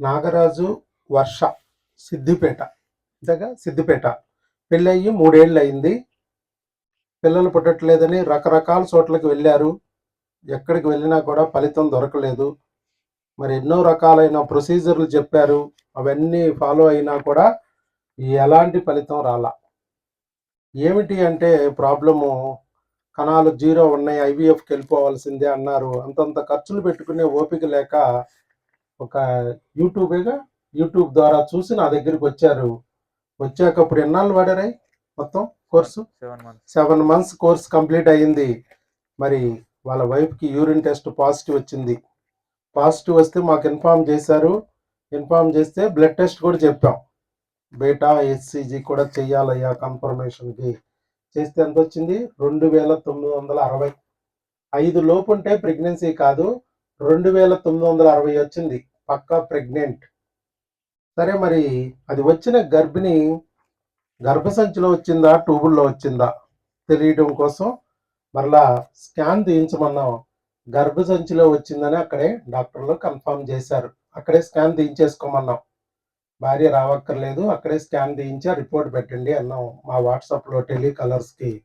నాగరాజు వర్ష సిద్దిపేట. ఇంతగా సిద్దిపేట. పెళ్ళయ్యి మూడేళ్ళు అయింది పిల్లలు పుట్టట్లేదని రకరకాల చోట్లకి వెళ్ళారు. ఎక్కడికి వెళ్ళినా కూడా ఫలితం దొరకలేదు. మరి ఎన్నో రకాలైన ప్రొసీజర్లు చెప్పారు. అవన్నీ ఫాలో అయినా కూడా ఎలాంటి ఫలితం రాలా. ఏమిటి అంటే ప్రాబ్లము? కణాలు జీరో ఉన్నాయి ఐవీఎఫ్కి వెళ్ళిపోవాల్సిందే అన్నారు. అంతంత ఖర్చులు పెట్టుకునే ఓపిక లేక ఒక యూట్యూబేగా యూట్యూబ్ ద్వారా చూసి నా దగ్గరికి వచ్చారు. వచ్చాక ఇప్పుడు ఎన్నాళ్ళు వాడారాయి మొత్తం course? Seven months seven months course complete అయ్యింది. మరి వాళ్ళ వైఫ్కి యూరిన్ టెస్ట్ పాజిటివ్ వచ్చింది. పాజిటివ్ వస్తే మాకు ఇన్ఫామ్ చేశారు. ఇన్ఫామ్ చేస్తే బ్లడ్ టెస్ట్ కూడా చెప్పాం. బేటా హెచ్సిజీ కూడా చెయ్యాలయ్యా కన్ఫర్మేషన్కి. చేస్తే ఎంత వచ్చింది? రెండు వేల తొమ్మిది వందల అరవై. ఐదు లోపు ఉంటే ప్రెగ్నెన్సీ కాదు. రెండు వేల తొమ్మిది వందల అరవై వచ్చింది. పక్కా ప్రెగ్నెంట్. సరే మరి అది వచ్చిన గర్భిణి గర్భసంచిలో వచ్చిందా ట్యూబుల్లో వచ్చిందా తెలియడం కోసం మరలా స్కాన్ తీయించమన్నాం. గర్భసంచిలో వచ్చిందని అక్కడే డాక్టర్లు కన్ఫర్మ్ చేశారు. అక్కడే స్కాన్ తీయించేసుకోమన్నాం. భార్య రావక్కర్లేదు అక్కడే స్కాన్ తీయించి ఆ రిపోర్ట్ పెట్టండి అన్నాం. మా వాట్సాప్లో టెలికలర్స్కి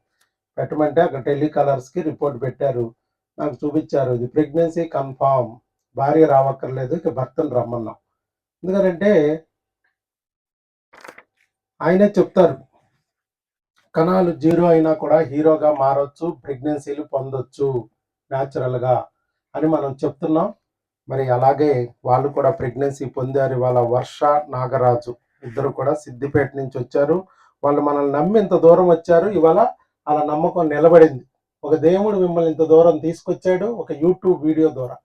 పెట్టమంటే అక్కడ టెలికలర్స్కి రిపోర్ట్ పెట్టారు. నాకు చూపించారు ఇది ప్రెగ్నెన్సీ కన్ఫామ్. భార్య రావక్కర్లేదు ఇక భర్తను రమ్మన్నాం. ఎందుకంటే ఆయనే చెప్తారు కణాలు జీరో అయినా కూడా హీరోగా మారొచ్చు ప్రెగ్నెన్సీలు పొందొచ్చు న్యాచురల్గా అని మనం చెప్తున్నాం. మరి అలాగే వాళ్ళు కూడా ప్రెగ్నెన్సీ పొందారు వాళ్ళ వర్ష నాగరాజు. ఇద్దరు కూడా సిద్దిపేట నుంచి వచ్చారు. వాళ్ళు మనల్ని నమ్మి ఇంత దూరం వచ్చారు. ఇవాళ అలా నమ్మకం నిలబడింది. ఒక దేవుడు మిమ్మల్ని ఇంత దూరం తీసుకొచ్చాడు ఒక యూట్యూబ్ వీడియో ద్వారా.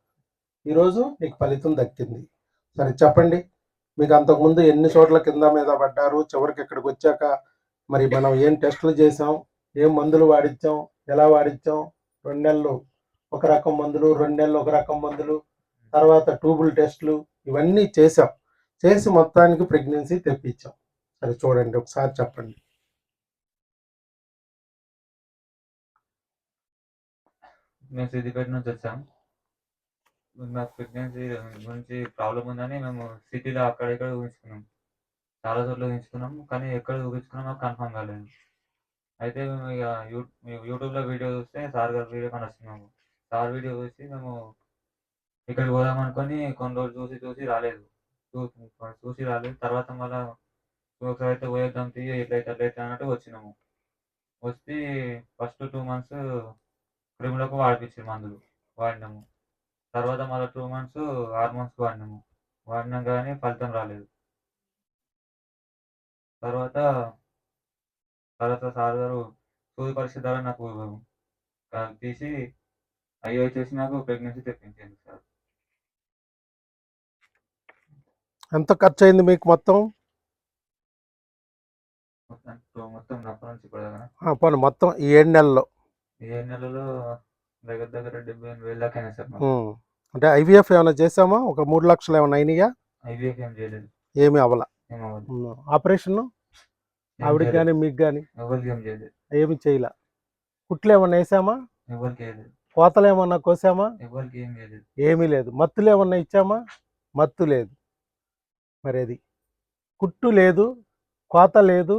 ఈరోజు నీకు ఫలితం దక్కింది. సరే చెప్పండి. మీకు అంతకుముందు ఎన్ని చోట్ల కింద మీద పడ్డారు? చివరికి ఇక్కడికి వచ్చాక మరి మనం ఏం టెస్టులు చేసాం ఏం మందులు వాడిచ్చాం? ఎలా వాడిచ్చాం? రెండు నెలలు ఒక రకం మందులు రెండు నెలలు ఒక రకం మందులు తర్వాత ట్యూబుల్ టెస్టులు ఇవన్నీ చేసాం చేసి మొత్తానికి ప్రెగ్నెన్సీ తెప్పించాం. సరే చూడండి ఒకసారి చెప్పండి. మేము సిద్దిపేట నుంచి వచ్చాం? మాకు ప్రెగ్నెన్సీ గురించి ప్రాబ్లం ఉందని మేము సిటీలో అక్కడ ఇక్కడ ఊహించుకున్నాం. చాలా చోట్ల ఊహించుకున్నాం కానీ ఎక్కడ ఊహించుకున్నాం మాకు కన్ఫర్మ్ కాలేదు. అయితే మేము ఇక యూ యూట్యూబ్లో వీడియో చూస్తే సార్ గారి వీడియో కానీ వస్తున్నాము సార్ వీడియో చూసి మేము ఇక్కడికి పోదాం అనుకొని కొన్ని రోజులు చూసి చూసి రాలేదు. చూ- చూసి రాలేదు. తర్వాత మళ్ళీ ఒకసారి అయితే పోయేద్దాం తీ ఎట్లయితే అట్లయితే అన్నట్టు వచ్చినాము. వస్తే ఫస్ట్ టూ మంత్స్ క్రిములకు వాడిపించారు మందులు. వాడినాము. తర్వాత మళ్ళీ టూ మంత్స్ హార్మోన్స్ వాడినాము. వాడినాం కానీ ఫలితం రాలేదు. తర్వాత తర్వాత సార్ గారు సూది పరీక్ష ద్వారా నాకు తీసి అయ్యో చేసి నాకు ప్రెగ్నెన్సీ తెప్పించింది సార్. ఎంత ఖర్చు అయింది మీకు మొత్తం? మొత్తం మొత్తం పోనీ ఏడు నెలల్లో. ఈ ఏడు నెలల్లో దగ్గర దగ్గర డెబ్బై ఎనిమిది వేలు దాకా అయినాయి సార్. అంటే ఐవీఎఫ్ ఏమైనా చేసామా? ఒక మూడు లక్షలు ఏమైనా అయినాయా? ఐవీఎఫ్ ఏం చేయలేదు. ఏమీ అవ్వాల. ఆపరేషన్? ఆవిడకి. కానీ మీకు కానీ ఏమి చేయలే. కుట్లు ఏమన్నా వేసామా? కోతలు ఏమన్నా కోసామా? ఏమీ లేదు. మత్తులు ఏమన్నా ఇచ్చామా? మత్తు లేదు. మరి అది. కుట్టు లేదు కోత లేదు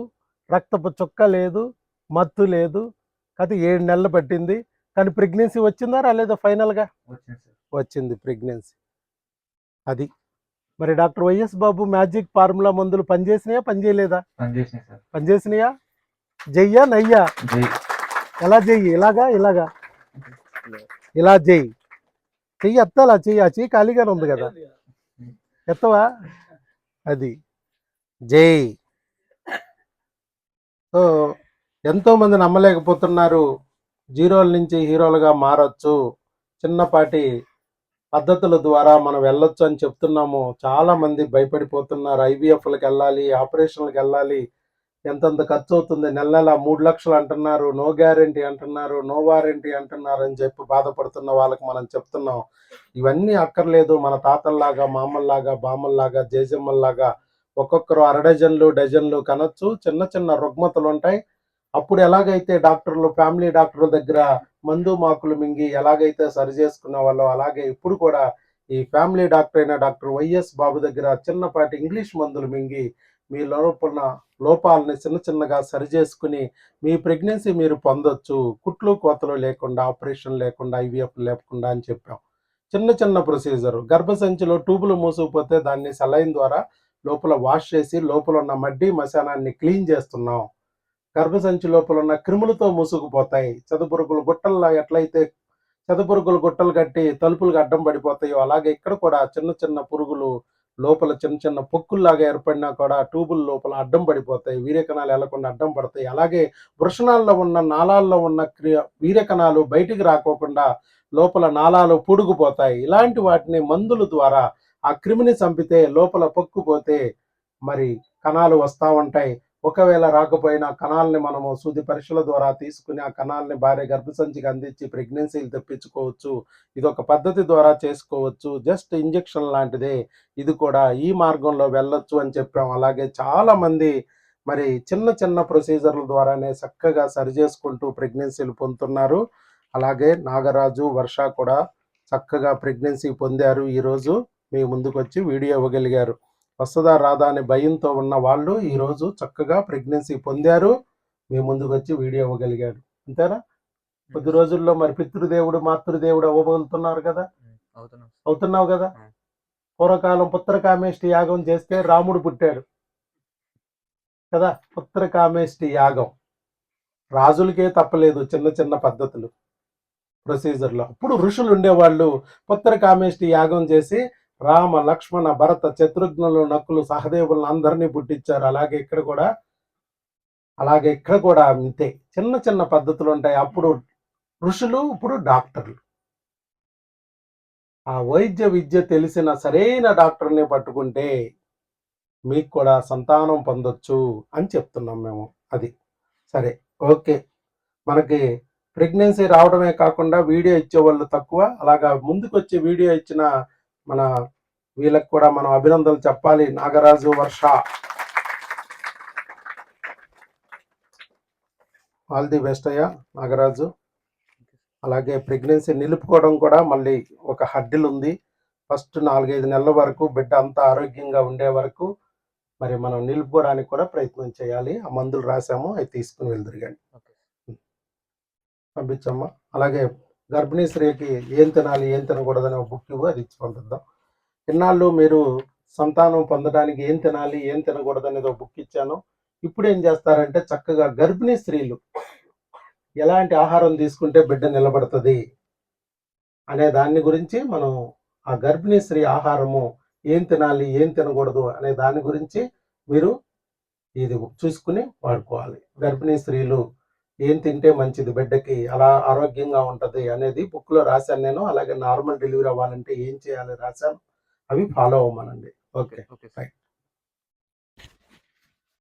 రక్తపు చుక్క లేదు మత్తు లేదు. కాకపోతే ఏడు నెలలు పట్టింది. కానీ ప్రెగ్నెన్సీ వచ్చిందా రాలేదా ఫైనల్గా? వచ్చింది ప్రెగ్నెన్సీ. అది. మరి doctor Y S Babu magic formula మందులు పనిచేసినాయా పనిచేయలేదా? పనిచేసినాయి జయ్యా నయ్యా? జై. ఎలా చెయ్యి ఇలాగా ఇలాగా? ఇలా చెయ్యి చెయ్యి ఎత్తాలా? చెయ్యి ఆ చెయ్యి ఖాళీగానే ఉంది కదా? ఎత్తవా? అది. జై. సో ఎంతో మంది నమ్మలేకపోతున్నారు. జీరోల నుంచి హీరోలుగా మారొచ్చు. చిన్నపాటి పద్ధతుల ద్వారా మనం వెళ్ళొచ్చు అని చెప్తున్నాము. చాలా మంది భయపడిపోతున్నారు. ఐవీఎఫ్లకు వెళ్ళాలి ఆపరేషన్లకు వెళ్ళాలి. ఎంతంత ఖర్చు అవుతుంది? నెల నెల మూడు లక్షలు అంటున్నారు. నో గ్యారంటీ అంటున్నారు. నో వారంటీ అంటున్నారు అని చెప్పి బాధపడుతున్న వాళ్ళకి మనం చెప్తున్నాం. ఇవన్నీ అక్కర్లేదు. మన తాతల్లాగా మామల్లాగా బామ్మల్లాగా జేజమ్మల్లాగా ఒక్కొక్కరు అర డజన్లు డజన్లు కనొచ్చు. చిన్న చిన్న రుగ్మతలు ఉంటాయి. అప్పుడు ఎలాగైతే డాక్టర్లు ఫ్యామిలీ డాక్టర్ల దగ్గర మందు మాకులు మింగి ఎలాగైతే సరి చేసుకునే వాళ్ళు అలాగే ఇప్పుడు కూడా ఈ ఫ్యామిలీ డాక్టర్ అయిన డాక్టర్ వైఎస్ బాబు దగ్గర చిన్నపాటి ఇంగ్లీష్ మందులు మింగి మీ లోపల లోపాలని చిన్న చిన్నగా సరి చేసుకుని మీ ప్రెగ్నెన్సీ మీరు పొందొచ్చు. కుట్లు కోతలు లేకుండా ఆపరేషన్ లేకుండా ఐవీఎఫ్ లేకుండా అని చెప్పాం. చిన్న చిన్న ప్రొసీజర్. గర్భసంచిలో ట్యూబులు మూసుకుపోతే దాన్ని సలైన్ ద్వారా లోపల వాష్ చేసి లోపల ఉన్న మడ్డి మశానాన్ని క్లీన్ చేస్తున్నాం. గర్భసంచి లోపల ఉన్న క్రిములతో మూసుకుపోతాయి. చదుపురుగులు గుట్టల్లా ఎట్లయితే చదుపురుగులు గుట్టలు కట్టి తలుపులకు అడ్డం పడిపోతాయో అలాగే ఇక్కడ కూడా చిన్న చిన్న పురుగులు లోపల చిన్న చిన్న పొక్కుల్లాగా ఏర్పడినా కూడా ట్యూబుల లోపల అడ్డం పడిపోతాయి. వీర్యకణాలు వెళ్ళకుండా అడ్డం పడతాయి. అలాగే వృషణాల్లో ఉన్న నాళాల్లో ఉన్న క్రియ వీర్యకణాలు బయటికి రాకోకుండా లోపల నాళాలు పుడుగుపోతాయి. ఇలాంటి వాటిని మందుల ద్వారా ఆ క్రిమిని చంపితే లోపల పొక్కుపోతే మరి కణాలు వస్తూ ఉంటాయి. ఒకవేళ రాకపోయినా కణాలని మనము సూది పరీక్షల ద్వారా తీసుకుని ఆ కణాలని భార్య గర్భసంచికి అందించి ప్రెగ్నెన్సీలు తెప్పించుకోవచ్చు. ఇది ఒక పద్ధతి ద్వారా చేసుకోవచ్చు. జస్ట్ ఇంజెక్షన్ లాంటిదే. ఇది కూడా ఈ మార్గంలో వెళ్ళొచ్చు అని చెప్పాం. అలాగే చాలా మంది మరి చిన్న చిన్న ప్రొసీజర్ల ద్వారానే చక్కగా సరి చేసుకుంటూ ప్రెగ్నెన్సీలు పొందుతున్నారు. అలాగే నాగరాజు వర్ష కూడా చక్కగా ప్రెగ్నెన్సీ పొందారు. ఈరోజు మీ ముందుకు వచ్చి వీడియో ఇవ్వగలిగారు. వస్తుందా రాదా అనే భయంతో ఉన్న వాళ్ళు ఈరోజు చక్కగా ప్రెగ్నెన్సీ పొందారు. మీ ముందుకు వచ్చి వీడియో ఇవ్వగలిగాడు అంతేనా? కొద్ది రోజుల్లో మరి పితృదేవుడు మాతృదేవుడు అవ్వబోతున్నారు కదా? అవుతున్నాం. అవుతున్నావు కదా? ఆ. పూర్వకాలం పుత్రకామేష్టి యాగం చేస్తే రాముడు పుట్టాడు. కదా? పుత్రకామేష్టి యాగం. రాజులకే తప్పలేదు చిన్న చిన్న పద్ధతులు. ప్రొసీజర్లో అప్పుడు ఋషులు ఉండేవాళ్ళు పుత్రకామేష్టి యాగం చేసి రామ లక్ష్మణ భరత శత్రుఘ్నులు నక్కులు సహదేవులను అందరినీ పుట్టించారు. అలాగే ఇక్కడ కూడా అలాగే ఇక్కడ కూడా అంతే. చిన్న చిన్న పద్ధతులు ఉంటాయి. అప్పుడు ఋషులు ఇప్పుడు డాక్టర్లు. ఆ వైద్య విద్య తెలిసిన సరైన డాక్టర్ని పట్టుకుంటే మీకు కూడా సంతానం పొందొచ్చు అని చెప్తున్నాం మేము. అది. సరే. ఓకే. మనకి ప్రెగ్నెన్సీ రావడమే కాకుండా వీడియో ఇచ్చే వాళ్ళు తక్కువ. అలాగా ముందుకు వచ్చే వీడియో ఇచ్చిన మన వీళ్ళకి కూడా మనం అభినందనలు చెప్పాలి. Nagaraju Varsha. All the best అయ్యా నాగరాజు. అలాగే ప్రెగ్నెన్సీ నిలుపుకోవడం కూడా మళ్ళీ ఒక హడ్డిల్ ఉంది. ఫస్ట్ నాలుగైదు నెలల వరకు బిడ్డ అంతా ఆరోగ్యంగా ఉండే వరకు మరి మనం నిలుపుకోవడానికి కూడా ప్రయత్నం చేయాలి. ఆ మందులు రాసాము అవి తీసుకుని వెళ్దురు కానీ పంపించమ్మా. అలాగే గర్భిణీ స్త్రీకి ఏం తినాలి ఏం తినకూడదని ఒక బుక్ ఇవ్వు అది ఇచ్చి పంపిద్దాం. ఇన్నాళ్ళు మీరు సంతానం పొందడానికి ఏం తినాలి ఏం తినకూడదు అనేది ఒక బుక్ ఇచ్చాను. ఇప్పుడు ఏం చేస్తారంటే చక్కగా గర్భిణీ స్త్రీలు ఎలాంటి ఆహారం తీసుకుంటే బిడ్డ నిలబడుతుంది అనే దాని గురించి మనం ఆ గర్భిణీ స్త్రీ ఆహారము ఏం తినాలి ఏం తినకూడదు అనే దాని గురించి మీరు ఇది చూసుకుని వాడుకోవాలి. గర్భిణీ స్త్రీలు ఏం తింటే మంచిది? బిడ్డకి అలా ఆరోగ్యంగా ఉంటది అనేది బుక్లో రాశాను నేను. అలాగే నార్మల్ డెలివరీ అవ్వాలంటే ఏం చేయాలి రాశాను. అవి ఫాలో అవ్వమనండి. Okay okay. సార్.